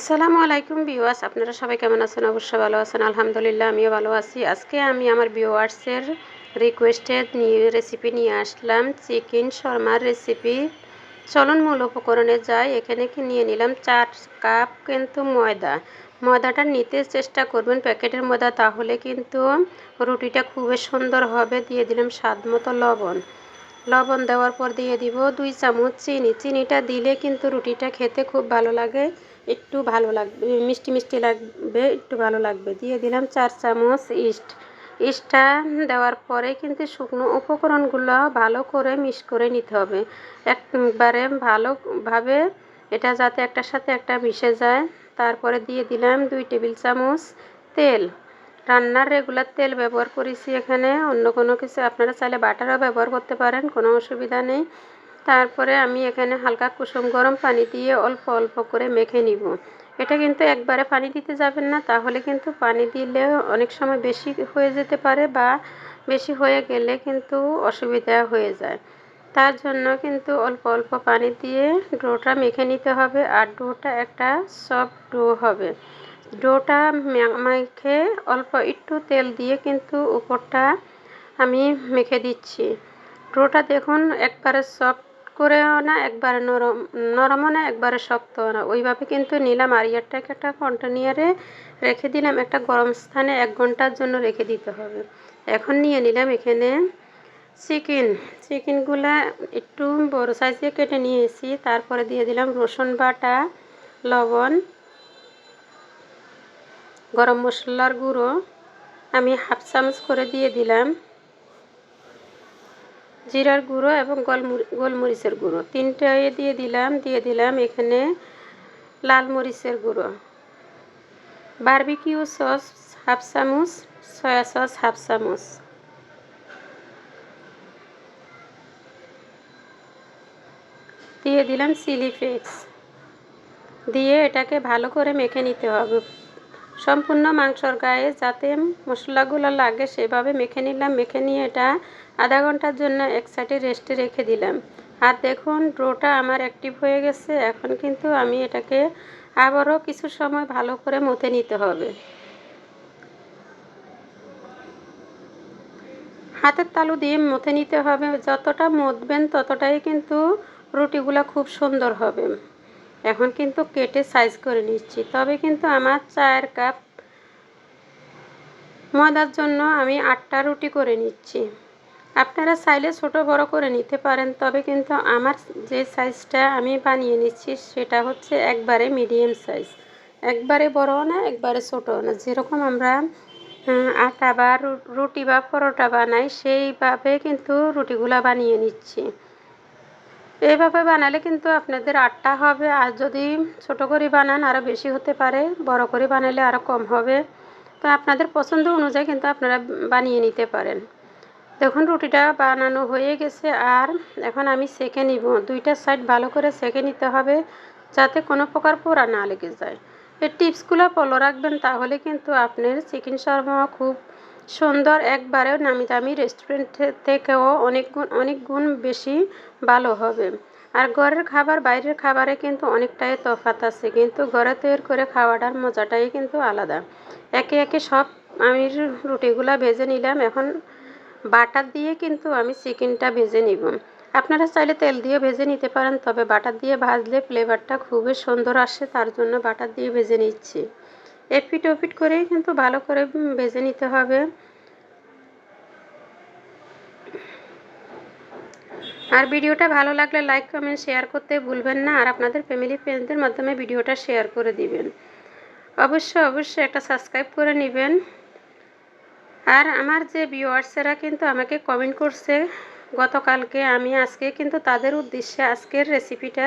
আসসালামু আলাইকুম ভিউয়ার্স, আপনারা সবাই কেমন আছেন? অবশ্যই ভালো আছেন, আলহামদুলিল্লাহ আমিও ভালো আছি। আজকে আমি আমার ভিউয়ার্সের রিকোয়েস্টে নিয়ে রেসিপি নিয়ে আসলাম চিকেন শর্মার রেসিপি চলুন মূল উপকরণে যাই, এখানে কি নিয়ে নিলাম? চার কাপ কিন্তু ময়দা। ময়দাটা নিতে চেষ্টা করবেন প্যাকেটের ময়দা তাহলে কিন্তু রুটিটা খুবই সুন্দর হবে। দিয়ে দিলাম স্বাদ মতো লবণ। লবণ দেওয়ার পর দিয়ে দিব দুই চামচ চিনি। চিনিটা দিলে কিন্তু রুটিটা খেতে খুব ভালো লাগে। একটু ভালো লাগবে, মিষ্টি মিষ্টি লাগবে, একটু ভালো লাগবে। দিয়ে দিলাম চার চামচ ইস্ট। ইস্টটা দেওয়ার পরে কিন্তু শুকনো উপকরণগুলো ভালো করে মিক্স করে নিতে হবে। একবারে ভালোভাবে এটা যাতে একটার সাথে একটা মিশে যায়। তারপরে দিয়ে দিলাম দুই টেবিল চামচ তেল। রান্নার রেগুলার তেল ব্যবহার করেছি এখানে, অন্য কোনো কিছু আপনারা চাইলে বাটারও ব্যবহার করতে পারেন, কোনো অসুবিধা নেই। তারপরে আমি এখানে হালকা কুসুম গরম পানি দিয়ে অল্প অল্প করে মেখে নিব। এটা কিন্তু একবারে পানি দিতে যাবেন না, তাহলে কিন্তু পানি দিলে অনেক সময় বেশি হয়ে যেতে পারে বা বেশি হয়ে গেলে কিন্তু অসুবিধা হয়ে যায়। তার জন্য কিন্তু অল্প অল্প পানি দিয়ে ডোটা মেখে নিতে হবে আর ডোটা একটা সফট ডো হবে। ডোটা মেখে অল্প একটু তেল দিয়ে কিন্তু উপরটা আমি মেখে দিচ্ছি। ডোটা দেখুন একবারে সফট করেও না, একবারে নরম, নরমও না, একবারে শক্তও না। ওইভাবে কিন্তু নিলাম আর ইয়ারটাকে একটা কন্টেনিয়ারে রেখে দিলাম। একটা গরম স্থানে এক ঘণ্টার জন্য রেখে দিতে হবে। এখন নিয়ে নিলাম এখানে চিকেন। চিকেনগুলা একটু বড় সাইজে কেটে নিয়েছি। তারপরে দিয়ে দিলাম রসুন বাটা, লবণ, গরম মশলার গুঁড়ো। আমি হাফ চামচ করে দিয়ে দিলাম। জিরার গুঁড়ো এবং গোলমরি গোলমরিচের গুঁড়ো। তিনটাই দিয়ে দিলাম দিয়ে দিলাম এখানে লাল মরিচের গুঁড়ো। বারবিকিউ সস হাফ চামচ, সয়া সস হাফ চামচ। দিয়ে দিলাম চিলি ফ্লেক্স। দিয়ে এটাকে ভালো করে মেখে নিতে হবে। সম্পূর্ণ মাংসর গায়ে যাতে মশলাগুলো লাগে, সেভাবে মেখে নিলাম। মেখে নিয়ে এটা আধা ঘণ্টার জন্য এক সাইডে রেস্টে রেখে দিলাম। আর দেখুন ড্রোটা আমার অ্যাক্টিভ হয়ে গেছে। এখন কিন্তু আমি এটাকে আবারও কিছু সময় ভালো করে মতে নিতে হবে। হাতের তালু দিয়ে মতে নিতে হবে। যতটা মতবেন ততটাই কিন্তু রুটিগুলো খুব সুন্দর হবে। এখন কিন্তু কেটে সাইজ করে নিচ্ছি। তবে কিন্তু আমার চায়ের কাপ ময়দার জন্য আমি আটটা রুটি করে নিচ্ছি। আপনারা চাইলে ছোট বড় করে নিতে পারেন, তবে কিন্তু আমার যে সাইজটা আমি বানিয়ে নিচ্ছি সেটা হচ্ছে একবারে মিডিয়াম সাইজ একবারে বড়ও না, একবারে ছোটও না। যেরকম আমরা আটা বা রুটি বা পরোটা বানাই, সেইভাবে কিন্তু রুটিগুলা বানিয়ে নিচ্ছি। এইভাবে বানালে কিন্তু আপনাদের আটটা হবে। আর যদি ছোট করে বানান আরও বেশি হতে পারে। বড় করে বানালে আরও কম হবে। তো আপনাদের পছন্দ অনুযায়ী কিন্তু আপনারা বানিয়ে নিতে পারেন। দেখুন, রুটিটা বানানো হয়ে গেছে। আর এখন আমি সেকে নিব। দুইটা সাইড ভালো করে সেকে নিতে হবে, যাতে কোনো প্রকার পোড়া না লেগে যায়। এই টিপসগুলো ফলো রাখবেন, তাহলে কিন্তু আপনার চিকেন শর্মা খুব সুন্দর একবারেও নামি দামি রেস্টুরেন্ট থেকেও অনেক গুণ অনেক গুণ বেশি ভালো হবে। আর ঘরের খাবার বাইরের খাবারে কিন্তু অনেকটাই তফাত আছে, কিন্তু ঘরে তৈরি করে খাওয়াটার মজাটাই কিন্তু আলাদা। একে একে সব আমি রুটিগুলা ভেজে নিলাম, এখন বাটার দিয়ে কিন্তু আমি চিকেনটা ভেজে নিব। আপনারা চাইলে তেল দিয়ে ভেজে নিতে পারেন, তবে বাটার দিয়ে ভাজলে ফ্লেভারটা খুবই সুন্দর আসে, তার জন্য বাটার দিয়ে ভেজে নিচ্ছি। এপিট ওপিট করেই কিন্তু ভালো করে ভেজে নিতে হবে। আর ভিডিওটা ভালো লাগলে লাইক কমেন্ট শেয়ার করতে ভুলবেন না। আর আপনাদের ফ্যামিলি ফ্রেন্ডদের মাধ্যমে ভিডিওটা শেয়ার করে দিবেন। অবশ্যই অবশ্যই একটা সাবস্ক্রাইব করে নেবেন। আর আমার যে ভিউয়ার্সেরা কিন্তু আমাকে কমেন্ট করছে, গতকালকে আমি আজকে কিন্তু তাদের উদ্দেশ্যে আজকের রেসিপিটা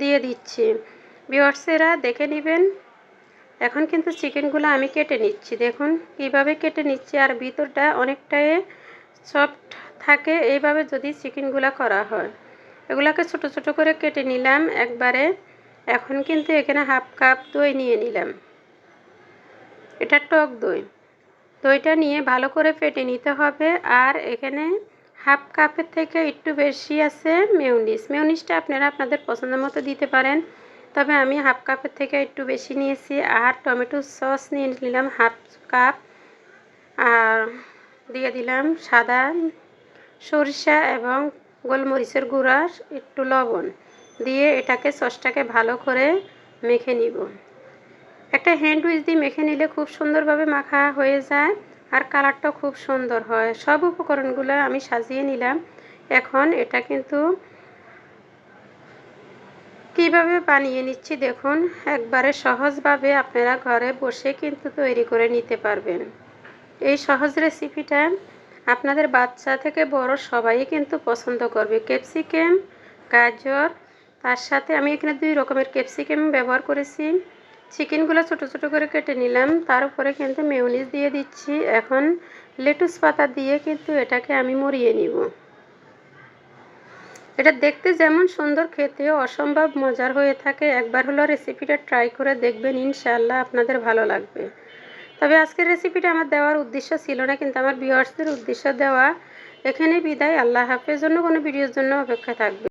দিয়ে দিচ্ছি। ভিউয়ার্সেরা দেখে নেবেন। এখন কিন্তু চিকেনগুলো আমি কেটে নিচ্ছি। দেখুন কীভাবে কেটে নিচ্ছি আর ভিতরটা অনেকটাই সফট থাকে। এইভাবে যদি চিকেনগুলো করা হয়। এগুলাকে ছোট ছোট করে কেটে নিলাম একবারে। এখন কিন্তু এখানে হাফ কাপ দই নিয়ে নিলাম। এটা টক দই। দইটা নিয়ে ভালো করে ফেটে নিতে হবে। আর এখানে হাফ কাপের থেকে একটু বেশি আছে মেউনিস মেউনিসটা আপনারা আপনাদের পছন্দ মতো দিতে পারেন। তবে আমি হাফ কাপের থেকে একটু বেশি নিয়েছি আর টমেটো সস নিয়ে নিলাম হাফ কাপ। আর দিয়ে দিলাম সাদা সরিষা এবং গোলমরিচের গুঁড়া, একটু লবণ। দিয়ে এটাকে সসটাকে ভালো করে মেখে নিব। একটা হ্যান্ড উইচ দিয়ে মেখে নিলে খুব সুন্দরভাবে মাখা হয়ে যায় আর কালারটাও খুব সুন্দর হয়। সব উপকরণগুলো আমি সাজিয়ে নিলাম। এখন এটা কিন্তু কীভাবে বানিয়ে নিচ্ছি দেখুন, একবারে সহজভাবে আপনারা ঘরে বসে কিন্তু তৈরি করে নিতে পারবেন। এই সহজ রেসিপিটা আপনাদের বাচ্চা থেকে বড় সবাই কিন্তু পছন্দ করবে। ক্যাপসিকাম, গাজর, তার সাথে আমি এখানে দুই রকমের ক্যাপসিকাম ব্যবহার করেছি। চিকেনগুলো ছোট ছোট করে কেটে নিলাম, তার উপরে কিন্তু মেয়নিজ দিয়ে দিচ্ছি। এখন লেটুস পাতা দিয়ে কিন্তু এটাকে আমি মরিয়ে নিব। এটা দেখতে যেমন সুন্দর, খেতেও অসম্ভব মজার হয়ে থাকে। একবার হলো রেসিপিটা ট্রাই করে দেখবেন, ইনশাআল্লাহ আপনাদের ভালো লাগবে। তবে আজকের রেসিপিটা আমার দেওয়ার উদ্দেশ্য ছিল না, কিন্তু আমার ভিউয়ার্সদের উদ্দেশ্য দেওয়া। এখানে বিদায়, আল্লাহ হাফেজ। জন্য কোনো ভিডিওর জন্য অপেক্ষা থাকবে